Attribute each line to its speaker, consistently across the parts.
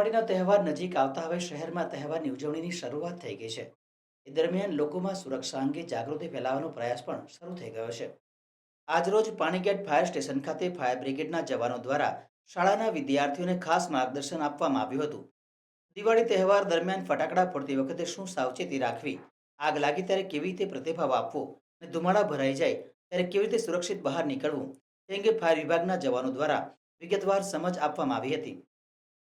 Speaker 1: દિવાળીનો તહેવાર નજીક આવતા હવે શહેરમાં તહેવારની ઉજવણીની શરૂઆત થઈ ગઈ છે. એ દરમિયાન લોકોમાં સુરક્ષા અંગે જાગૃતિ ફેલાવવાનો પ્રયાસ પણ શરૂ થઈ ગયો છે. આજરોજ પાણીગેટ ફાયર સ્ટેશન ખાતે ફાયર બ્રિગેડના જવાનો દ્વારા શાળાના વિદ્યાર્થીઓને ખાસ માર્ગદર્શન આપવામાં આવ્યું હતું. દિવાળી તહેવાર દરમિયાન ફટાકડા ફોડતી વખતે શું સાવચેતી રાખવી, આગ લાગી ત્યારે કેવી રીતે પ્રતિભાવ આપવો અને ધુમાડા ભરાઈ જાય ત્યારે કેવી રીતે સુરક્ષિત બહાર નીકળવું, તે અંગે ફાયર વિભાગના જવાનો દ્વારા વિગતવાર સમજ આપવામાં આવી હતી.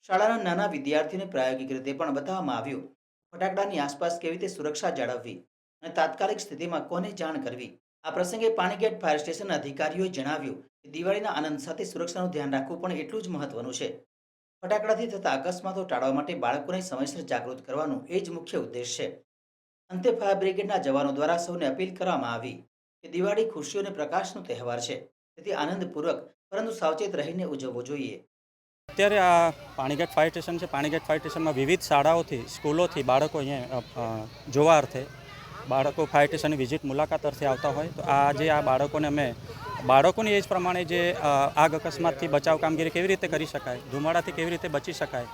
Speaker 1: શાળાના નાના વિદ્યાર્થીઓને પ્રાયોગિક રીતે પણ બતાવવામાં આવ્યું. ફટાકડાની આસપાસ કેવી રીતે સુરક્ષા જાળવવી અને તાત્કાલિક સ્થિતિમાં કોને જાણ કરવી? આ પ્રસંગે પાણીગેટ ફાયર સ્ટેશનના અધિકારીઓએ જણાવ્યું કે દિવાળીના આનંદ સાથે સુરક્ષાનું ધ્યાન રાખવું પણ એટલું જ મહત્વનું છે. ફટાકડાથી થતા અકસ્માતો ટાળવા માટે બાળકોને સમયસર જાગૃત કરવાનું એ જ મુખ્ય ઉદ્દેશ છે. અંતે ફાયર બ્રિગેડના જવાનો દ્વારા સૌને અપીલ કરવામાં આવી કે દિવાળી ખુશીઓ અને પ્રકાશનો તહેવાર છે. તેથી આનંદપૂર્વક પરંતુ સાવચેત રહીને ઉજવવો જોઈએ.
Speaker 2: અત્યારે આ પાણીગેટ ફાયર સ્ટેશન છે. પાણીગેટ ફાયર સ્ટેશનમાં વિવિધ શાળાઓથી, સ્કૂલોથી બાળકો અહીંયા જોવા અર્થે, બાળકો ફાયર સ્ટેશનની વિઝિટ મુલાકાત અર્થે આવતા હોય. તો આજે આ બાળકોને અમે, બાળકોની એજ પ્રમાણે જે આગ અકસ્માતથી બચાવ કામગીરી કેવી રીતે કરી શકાય, ધુમાડાથી કેવી રીતે બચી શકાય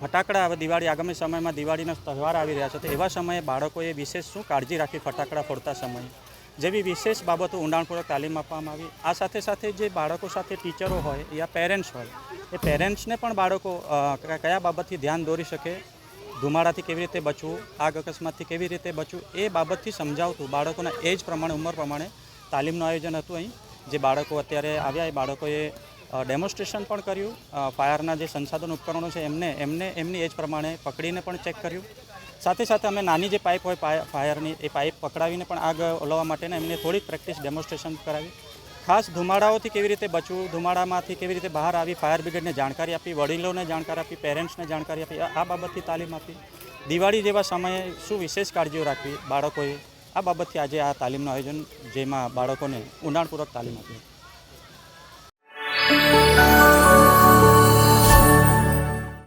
Speaker 2: ફટાકડા, હવે દિવાળી, આગામી સમયમાં દિવાળીનો તહેવાર આવી રહ્યા છે. તો એવા સમયે બાળકોએ વિશેષ શું કાળજી રાખી ફટાકડા ફોડતા સમયે? જેવી વિશેષ બાબતો ઊંડાણપૂર્વક તાલીમ આપવામાં આવી. આ સાથે સાથે જે બાળકો સાથે ટીચરો હોય, યા પેરેન્ટ્સ હોય, એ પેરેન્ટ્સને પણ બાળકો કયા બાબતથી ધ્યાન દોરી શકે, ધુમાડાથી કેવી રીતે બચવું, આગ અકસ્માતથી કેવી રીતે બચવું, એ બાબતથી સમજાવતું બાળકોના એજ પ્રમાણે, ઉંમર પ્રમાણે તાલીમનું આયોજન હતું અહીં. જે બાળકો અત્યારે આવ્યા, એ બાળકોએ ડેમોન્સ્ટ્રેશન પણ કર્યું. ફાયરના જે સંસાધન ઉપકરણો છે, એમને એમને, એમની એજ પ્રમાણે પકડીને પણ ચેક કર્યું. સાથે સાથે અમે નાની જે પાઇપ હોય ફાયરની, એ પાઇપ પકડાવીને પણ આગ ઓલવવા માટેને એમને થોડીક પ્રેક્ટિસ ડેમોન્સ્ટ્રેશન કરાવી. ખાસ ધુમાડાઓથી કેવી રીતે બચવું, ધુમાડામાંથી કેવી રીતે બહાર આવી, ફાયર બ્રિગેડને જાણકારી આપી વડીલોને જાણકારી આપી પેરેન્ટ્સને જાણકારી આપી આ બાબતથી તાલીમ આપી દિવાળી જેવા સમયે શું વિશેષ કાળજીઓ રાખવી બાળકોએ, આ બાબતથી આજે આ તાલીમનું આયોજન, જેમાં બાળકોને ઊંડાણપૂર્વક તાલીમ આપી